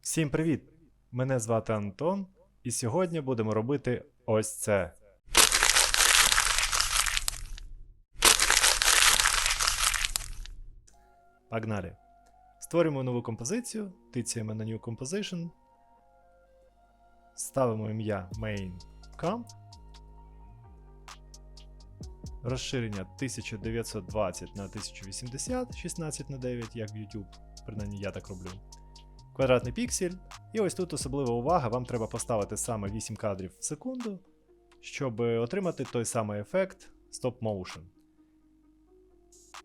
Всім привіт! Мене звати Антон, і сьогодні будемо робити ось це. Погнали! Створюємо нову композицію, тицяємо на New Composition, ставимо ім'я main.camp, розширення 1920 на 1080, 16 на 9, як в YouTube, принаймні я так роблю квадратний піксель. І ось тут особлива увага, вам треба поставити саме 8 кадрів в секунду, щоб отримати той самий ефект Stop Motion.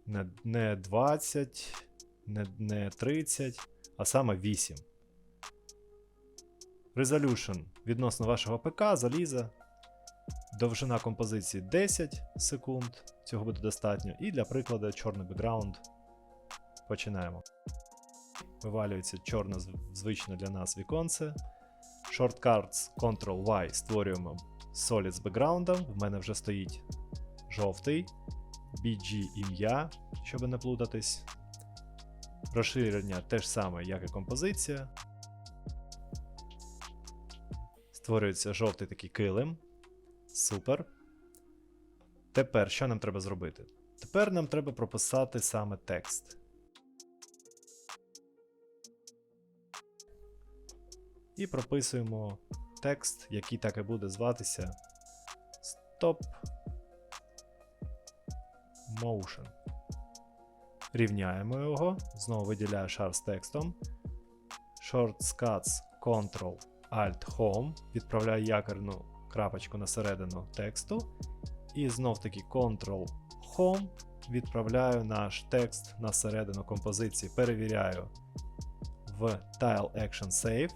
Не, не 20, не, не 30, а саме 8. Resolution відносно вашого ПК, заліза. Довжина композиції 10 секунд. Цього буде достатньо. І для прикладу чорний бекграунд. Починаємо вивалюється чорне звичне для нас віконце. Shortcuts Ctrl-Y створюємо Solid з бекграундом. В мене вже стоїть жовтий. BG ім'я, щоб не плутатись. Розширення те ж саме, як і композиція. Створюється жовтий такий килим. Супер. Тепер що нам треба зробити? Тепер нам треба прописати саме текст. і прописуємо текст, який так і буде зватися Stop Motion. Рівняємо його, знову виділяю шар з текстом. Shortcuts Ctrl Alt Home. Відправляю якорну крапочку на середину тексту. І знов таки Ctrl Home. Відправляю наш текст на середину композиції. Перевіряю в Tile Action Save.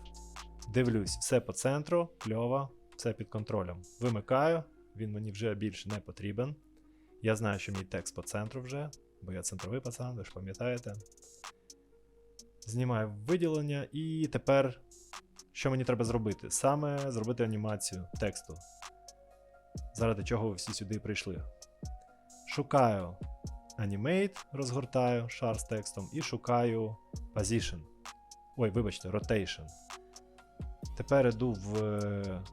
Дивлюсь, все по центру, кльово, все під контролем. Вимикаю, він мені вже більше не потрібен. Я знаю, що мій текст по центру вже, бо я центровий пацан, ви ж пам'ятаєте. Знімаю виділення, і тепер що мені треба зробити? Саме зробити анімацію тексту. Заради чого ви всі сюди прийшли. Шукаю Animate, розгортаю шар з текстом, і шукаю Position. Ой, вибачте, Rotation. Тепер йду в е,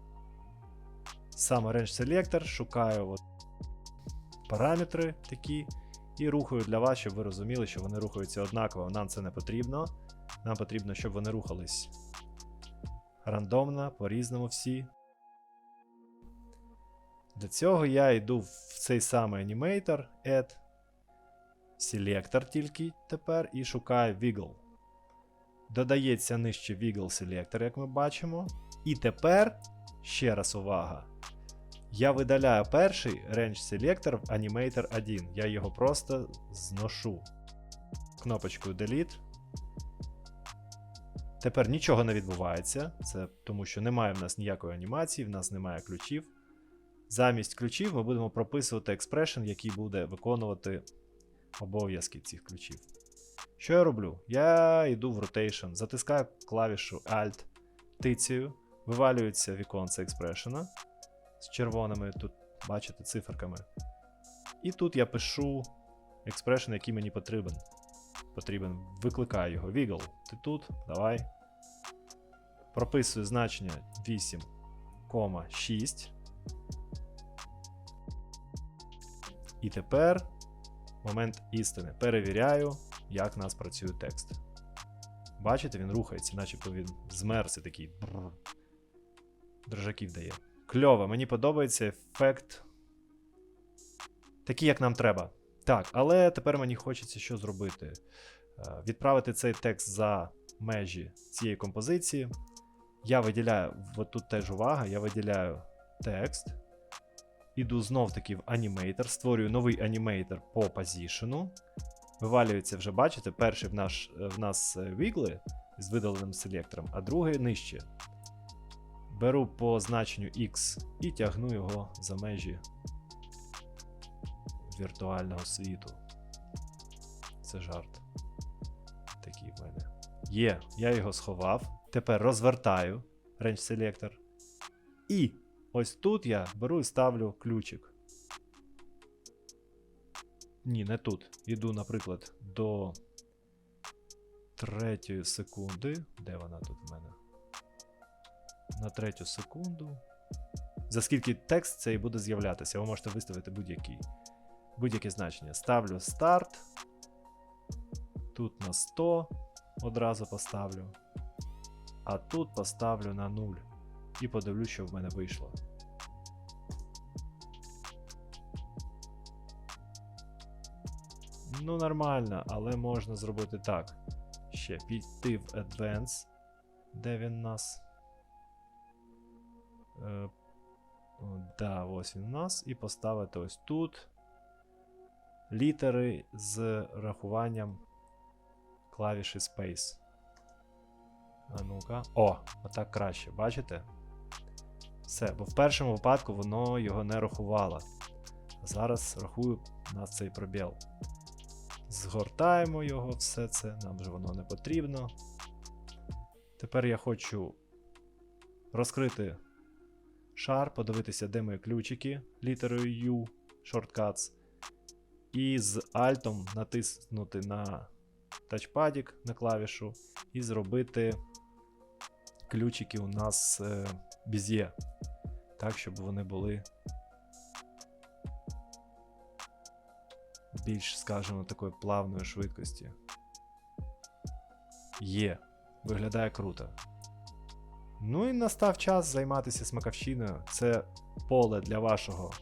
сам Range Selector, шукаю от параметри такі і рухаю для вас, щоб ви розуміли, що вони рухаються однаково. Нам це не потрібно. Нам потрібно, щоб вони рухались рандомно, по-різному всі. Для цього я йду в цей самий Animator, Add, Selector тільки тепер і шукаю Wiggle. Додається нижче Wiggle Selector, як ми бачимо. І тепер, ще раз увага. Я видаляю перший Range Selector в Animator 1. Я його просто зношу кнопочкою Delete. Тепер нічого не відбувається. Це тому, що немає в нас ніякої анімації, в нас немає ключів. Замість ключів ми будемо прописувати експрешн, який буде виконувати обов'язки цих ключів. Що я роблю? Я йду в rotation, затискаю клавішу Alt, тицею, вивалюється віконце експрешена з червоними тут, бачите, циферками. І тут я пишу експрешн, який мені потрібен. Потрібен, викликаю його. Wiggle, ти тут, давай. Прописую значення 8,6. І тепер момент істини. Перевіряю, як у нас працює текст. Бачите, він рухається, начебто він змерз і такий. Дрожаків дає. Кльово, мені подобається ефект. Такий, як нам треба. Так, але тепер мені хочеться що зробити. Е, Відправити цей текст за межі цієї композиції. Я виділяю, от тут теж увага, я виділяю текст. Іду знов таки в Animator, створюю новий Animator по позішену. Вивалюється вже, бачите, перший в, наш, в нас е, вігли з видаленим селектором, а другий нижче. Беру по значенню X і тягну його за межі віртуального світу. Це жарт. Такий в мене. Є, я його сховав. Тепер розвертаю Range Selector. І ось тут я беру і ставлю ключик. ні, не тут. Іду, наприклад, до третьої секунди. Де вона тут в мене? На третю секунду. За скільки текст цей буде з'являтися, ви можете виставити будь-який. Будь-яке значення. Ставлю старт. Тут на 100 одразу поставлю. А тут поставлю на 0. І подивлюсь, що в мене вийшло. Ну, нормально, але можна зробити так. Ще піти в Advance, де він нас. Е, да, ось він у нас. І поставити ось тут літери з рахуванням клавіші Space. А ну-ка. О, отак краще, бачите? Все, бо в першому випадку воно його не рахувало. Зараз рахую у нас цей пробіл. Згортаємо його, все це, нам же воно не потрібно. Тепер я хочу розкрити шар, подивитися, де мої ключики літерою U, shortcuts. І з альтом натиснути на тачпадік на клавішу і зробити ключики у нас е, без'є. Так, щоб вони були більш, скажімо, такої плавної швидкості. Є. Виглядає круто. Ну і настав час займатися смакавщиною. Це поле для вашого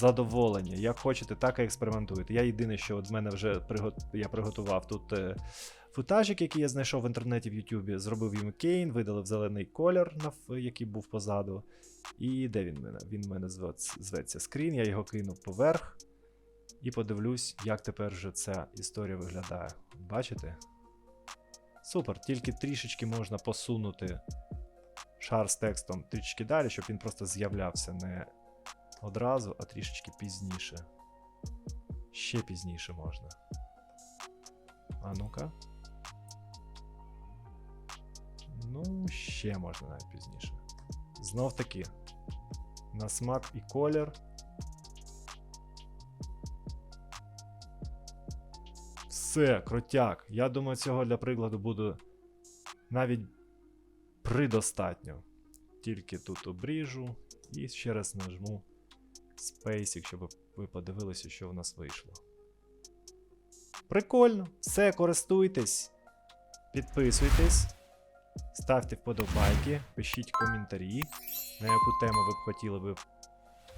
задоволення. Як хочете, так і експериментуйте. Я єдине, що от в мене вже приго... я приготував тут е, футажик, який я знайшов в інтернеті в Ютубі, зробив йому кейн, видалив зелений колір, який був позаду. І де він мене? Він мене зветься скрін, я його кинув поверх. І подивлюсь, як тепер вже ця історія виглядає. Бачите? Супер, тільки трішечки можна посунути шар з текстом трішечки далі, щоб він просто з'являвся не одразу, а трішечки пізніше. Ще пізніше можна. А ну-ка. Ну, ще можна навіть пізніше. Знов таки. На смак і колір. Все, крутяк. Я думаю, цього для прикладу буде навіть придостатньо. Тільки тут обріжу і ще раз нажму Space, щоб ви подивилися, що в нас вийшло. Прикольно, все, користуйтесь, підписуйтесь, ставте вподобайки, пишіть коментарі, на яку тему ви б хотіли би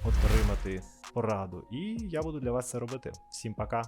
отримати пораду. І я буду для вас це робити. Всім пока!